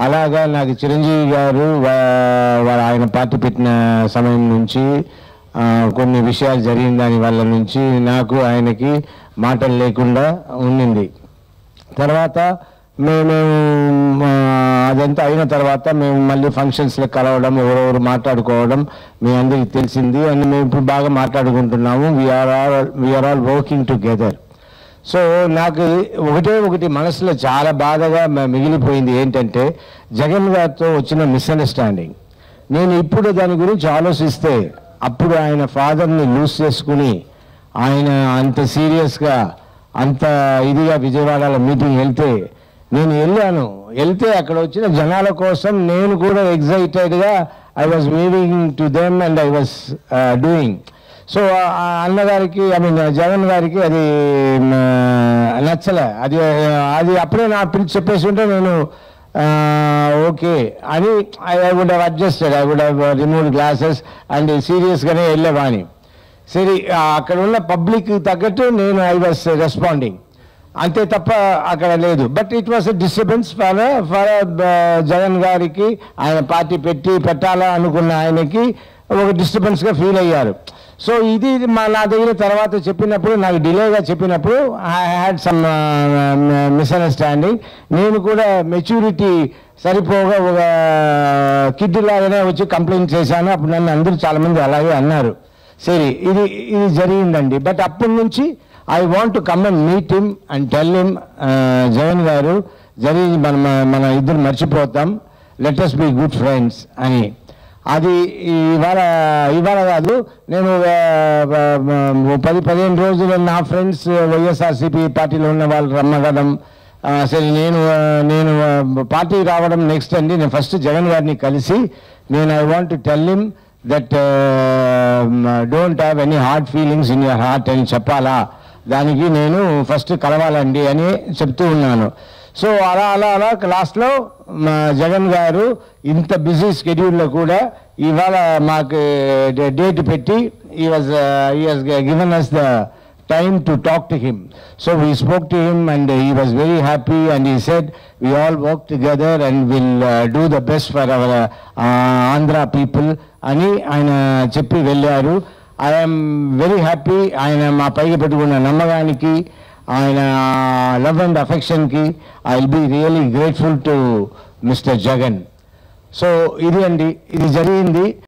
అలాగా నాకు చిరంజీవి గారు వా- ఆయన పార్టీ పెట్టిన సమయం నుంచి కొన్ని విషయాలు జరిగిన దాని వల్ల నుంచి నాకు ఆయనకి మాటలు లేకుండా ఉండింది. తర్వాత మేము అదంతా అయిన తర్వాత మేము మళ్ళీ ఫంక్షన్స్లో కలవడం ఎవరెవరు మాట్లాడుకోవడం మీ అందరికీ తెలిసింది. అండ్ మేము ఇప్పుడు బాగా మాట్లాడుకుంటున్నాము. We're all we're all working together so నాకు ఒకటే ఒకటి మనసులో చాలా బాధగా మిగిలిపోయింది ఏంటంటే జగన్ గారితో వచ్చిన మిస్అండర్స్టాండింగ్ నేను ఇప్పుడు దాని గురించి ఆలోచిస్తే అప్పుడు ఆయన ఫాదర్ని లూజ్ చేసుకుని ఆయన అంత సీరియస్గా అంత ఇదిగా విజయవాడలో మీటింగ్ వెళ్తే నేను వెళ్ళాను. వెళ్తే అక్కడ వచ్చిన జనాల కోసం నేను కూడా ఎగ్జైటెడ్గా I was moving to them and I was doing so ఆ అన్నగారికి ఐ మీన్ జగన్ గారికి అది నచ్చలే. అది అది అప్పుడే నా పిలిచి చెప్పేసి ఉంటే నేను ఓకే అని I would have adjusted. I would have remove glasses and సీరియస్గానే వెళ్ళేవాని సరే అక్కడ ఉన్న పబ్లిక్ తగ్గట్టు నేను ఐ వాస్ రెస్పాండింగ్. అంతే తప్ప అక్కడ లేదు. But it was disturbance for for Jagan గారికి. ఆయన పార్టీ పెట్టి పెట్టాలా అనుకున్న ఆయనకి ఒక డిస్టర్బెన్స్గా ఫీల్ అయ్యారు. సో ఇది మా నా దగ్గర తర్వాత చెప్పినప్పుడు నాకు డిలేగా చెప్పినప్పుడు ఐ హ్యాడ్ సమ్ మిస్అండర్స్టాండింగ్ నేను కూడా మెచ్యూరిటీ సరిపోగా ఒక uh, కిడ్ లాగానే వచ్చి కంప్లైంట్ చేశాను. అప్పుడు నన్ను అందరూ చాలామంది అలాగే అన్నారు. సరే ఇది ఇది జరిగిందండి. బట్ అప్పటి నుంచి I want to come and meet him and tell him Jagan garu జరిగి మన మన ఇద్దరు మర్చిపోతాం. Let be be good friends అని. అది ఇవాళ ఇవాళ కాదు నేను పది పదిహేను రోజులు నా ఫ్రెండ్స్ వైఎస్ఆర్సీపీ పార్టీలో ఉన్న వాళ్ళు రమ్మగడం సరే నేను నేను పార్టీ రావడం నెక్స్ట్ అండి. నేను ఫస్ట్ జగన్ గారిని కలిసి నేను I want tell him that don't have any hard feelings in your heart అని చెప్పాలా? దానికి నేను ఫస్ట్ కలవాలండి అని చెప్తూ ఉన్నాను. సో అలా అలా అలా క్లాస్లో మా జగన్ గారు ఇంత బిజీ స్కెడ్యూల్లో కూడా ఇవాళ మాకు డేట్ పెట్టి he was he was given us the time to talk to him so we spoke to him and he was very happy and he said we all work together and will do the best for our Andhra people అని ఆయన చెప్పి వెళ్ళారు. I'm very happy ఆయన మా పైకి పెట్టుకున్న నమ్మకానికి ఆయన love and అఫెక్షన్కి I will be really grateful to mister Jagan so ఇది అండి ఇది జరిగింది.